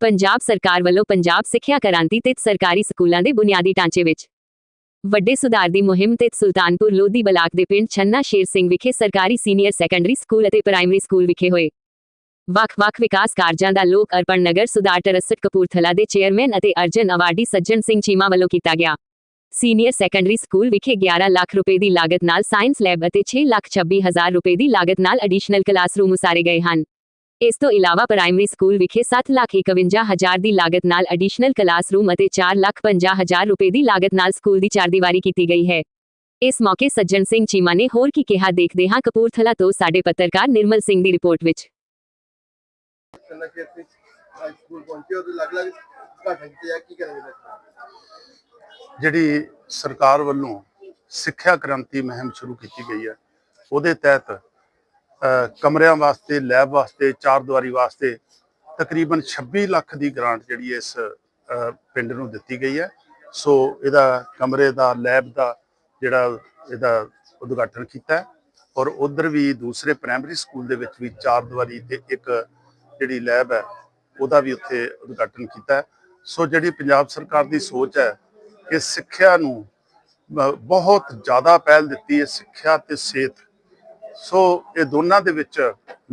ਪੰਜਾਬ ਸਰਕਾਰ ਵੱਲੋਂ ਪੰਜਾਬ ਸਿੱਖਿਆ ਕ੍ਰਾਂਤੀ ਤਹਿਤ ਸਰਕਾਰੀ ਸਕੂਲਾਂ ਦੇ ਬੁਨਿਆਦੀ ਢਾਂਚੇ ਵਿੱਚ ਵੱਡੇ ਸੁਧਾਰ ਦੀ ਮੁਹਿੰਮ ਤਹਿਤ ਸੁਲਤਾਨਪੁਰ ਲੋਧੀ ਬਲਾਕ ਦੇ ਪਿੰਡ ਛੰਨਾ ਸ਼ੇਰ ਸਿੰਘ ਵਿਖੇ ਸਰਕਾਰੀ ਸੀਨੀਅਰ ਸੈਕੰਡਰੀ ਸਕੂਲ ਅਤੇ ਪ੍ਰਾਇਮਰੀ ਸਕੂਲ ਵਿਖੇ ਹੋਏ। ਵੱਖ-ਵੱਖ ਵਿਕਾਸ ਕਾਰਜਾਂ ਦਾ ਲੋਕ ਅਰਪਣ ਨਗਰ ਸੁਧਾਰ ਟਰੱਸਟ ਕਪੂਰਥਲਾ ਦੇ ਚੇਅਰਮੈਨ ਅਤੇ ਅਰਜਨ ਅਵਾਰਡੀ ਸੱਜਣ ਸਿੰਘ ਚੀਮਾ ਵੱਲੋਂ ਕੀਤਾ ਗਿਆ। ਸੀਨੀਅਰ ਸੈਕੰਡਰੀ ਸਕੂਲ ਵਿਖੇ 11 ਲੱਖ ਰੁਪਏ ਦੀ ਲਾਗਤ ਨਾਲ ਸਾਇੰਸ ਲੈਬ ਅਤੇ 6 ਲੱਖ 26 ਹਜ਼ਾਰ ਰੁਪਏ ਦੀ ਲਾਗਤ ਨਾਲ ਐਡੀਸ਼ਨਲ ਕਲਾਸਰੂਮ ਉਸਾਰੇ ਗਏ ਹਨ। ਇਸ ਤੋਂ ਇਲਾਵਾ ਪ੍ਰਾਇਮਰੀ ਸਕੂਲ ਵਿਖੇ 7 ਲੱਖ 51 ਹਜ਼ਾਰ ਦੀ ਲਾਗਤ ਨਾਲ ਐਡੀਸ਼ਨਲ ਕਲਾਸਰੂਮ ਅਤੇ 4 ਲੱਖ 50 ਹਜ਼ਾਰ ਰੁਪਏ ਦੀ ਲਾਗਤ ਨਾਲ ਸਕੂਲ ਦੀ ਚਾਰਦੀਵਾਰੀ ਕੀਤੀ ਗਈ ਹੈ। ਇਸ ਮੌਕੇ ਸੱਜਣ ਸਿੰਘ ਚੀਮਾ ਨੇ ਹੋਰ ਕੀ ਕਿਹਾ ਦੇਖਦੇ ਹਾਂ ਕਪੂਰਥਲਾ ਤੋਂ ਸਾਡੇ ਪੱਤਰਕਾਰ ਨਿਰਮਲ ਸਿੰਘ ਦੀ ਰਿਪੋਰਟ ਵਿੱਚ। ਜਿਹੜੀ ਸਰਕਾਰ ਵੱਲੋਂ ਸਿੱਖਿਆ ਕ੍ਰਾਂਤੀ ਮੁਹਿੰਮ ਸ਼ੁਰੂ ਕੀਤੀ ਗਈ ਹੈ ਉਹਦੇ ਤਹਿਤ ਕਮਰਿਆਂ ਵਾਸਤੇ, ਲੈਬ ਵਾਸਤੇ, ਚਾਰ ਦੀਵਾਰੀ ਵਾਸਤੇ ਤਕਰੀਬਨ 26 ਲੱਖ ਦੀ ਗ੍ਰਾਂਟ ਜਿਹੜੀ ਇਸ ਪਿੰਡ ਨੂੰ ਦਿੱਤੀ ਗਈ ਹੈ। ਸੋ ਇਹਦਾ ਕਮਰੇ ਦਾ, ਲੈਬ ਦਾ ਜਿਹੜਾ ਇਹਦਾ ਉਦਘਾਟਨ ਕੀਤਾ ਔਰ ਉਧਰ ਵੀ ਦੂਸਰੇ ਪ੍ਰਾਇਮਰੀ ਸਕੂਲ ਦੇ ਵਿੱਚ ਵੀ ਚਾਰ ਦੀਵਾਰੀ ਤੇ ਇੱਕ ਜਿਹੜੀ ਲੈਬ ਹੈ, ਉਹਦਾ ਵੀ ਉੱਥੇ ਉਦਘਾਟਨ ਕੀਤਾ ਸੋ ਜਿਹੜੀ ਪੰਜਾਬ ਸਰਕਾਰ ਦੀ ਸੋਚ ਹੈ ਕਿ ਸਿੱਖਿਆ ਨੂੰ ਬਹੁਤ ਜ਼ਿਆਦਾ ਪਹਿਲ ਦਿੱਤੀ ਹੈ, ਸਿੱਖਿਆ ਤੇ ਸਿਹਤ ਸੋ ਇਹ ਦੋਨਾਂ ਦੇ ਵਿੱਚ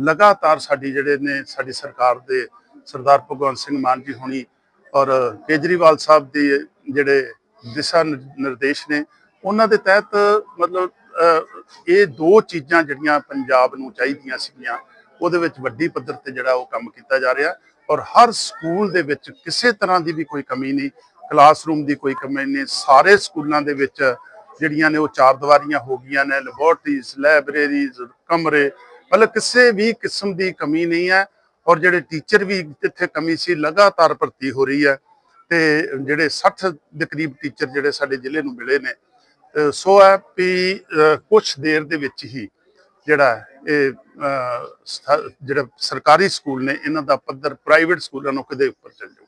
ਲਗਾਤਾਰ ਸਾਡੀ ਜਿਹੜੇ ਨੇ, ਸਾਡੀ ਸਰਕਾਰ ਦੇ ਸਰਦਾਰ ਭਗਵੰਤ ਸਿੰਘ ਮਾਨ ਜੀ ਹੋਣੀ ਔਰ ਕੇਜਰੀਵਾਲ ਸਾਹਿਬ ਦੇ ਜਿਹੜੇ ਦਿਸ਼ਾ ਨਿਰ- ਨਿਰਦੇਸ਼ ਨੇ, ਉਹਨਾਂ ਦੇ ਤਹਿਤ ਮਤਲਬ ਇਹ ਦੋ ਚੀਜ਼ਾਂ ਜਿਹੜੀਆਂ ਪੰਜਾਬ ਨੂੰ ਚਾਹੀਦੀਆਂ ਸੀਗੀਆਂ, ਉਹਦੇ ਵਿੱਚ ਵੱਡੀ ਪੱਧਰ ਤੇ ਜਿਹੜਾ ਉਹ ਕੰਮ ਕੀਤਾ ਜਾ ਰਿਹਾ ਔਰ ਹਰ ਸਕੂਲ ਦੇ ਵਿੱਚ ਕਿਸੇ ਤਰ੍ਹਾਂ ਦੀ ਵੀ ਕੋਈ ਕਮੀ ਨਹੀਂ, ਕਲਾਸਰੂਮ ਦੀ ਕੋਈ ਕਮੀ ਨਹੀਂ, ਸਾਰੇ ਸਕੂਲਾਂ ਦੇ ਵਿੱਚ ਜਿਹੜੀਆਂ ਨੇ ਉਹ ਚਾਰ ਦੀਵਾਰੀਆਂ ਹੋ ਗਈਆਂ ਨੇ ਲੈਬੋਰਟਰੀਜ਼ ਲਾਇਬ੍ਰੇਰੀਜ਼ ਕਮਰੇ ਮਤਲਬ ਕਿਸੇ ਵੀ ਕਿਸਮ ਦੀ ਕਮੀ ਨਹੀਂ ਹੈ ਔਰ ਜਿਹੜੇ ਟੀਚਰ ਵੀ ਜਿੱਥੇ ਕਮੀ ਸੀ ਲਗਾਤਾਰ ਭਰਤੀ ਹੋ ਰਹੀ ਹੈ ਤੇ ਜਿਹੜੇ 60 ਦੇ ਕਰੀਬ ਟੀਚਰ ਜਿਹੜੇ ਸਾਡੇ ਜ਼ਿਲ੍ਹੇ ਨੂੰ ਮਿਲੇ ਨੇ ਸੋ ਹੈ ਵੀ ਕੁਝ ਦੇਰ ਦੇ ਵਿੱਚ ਹੀ ਜਿਹੜਾ ਇਹ ਅਹ, ਜਿਹੜਾ ਸਰਕਾਰੀ ਸਕੂਲ ਨੇ ਇਹਨਾਂ ਦਾ ਪੱਧਰ ਪ੍ਰਾਈਵੇਟ ਸਕੂਲਾਂ ਨੂੰ ਕਿਤੇ ਉੱਪਰ ਚੱਲ ਜਾਊਗਾ।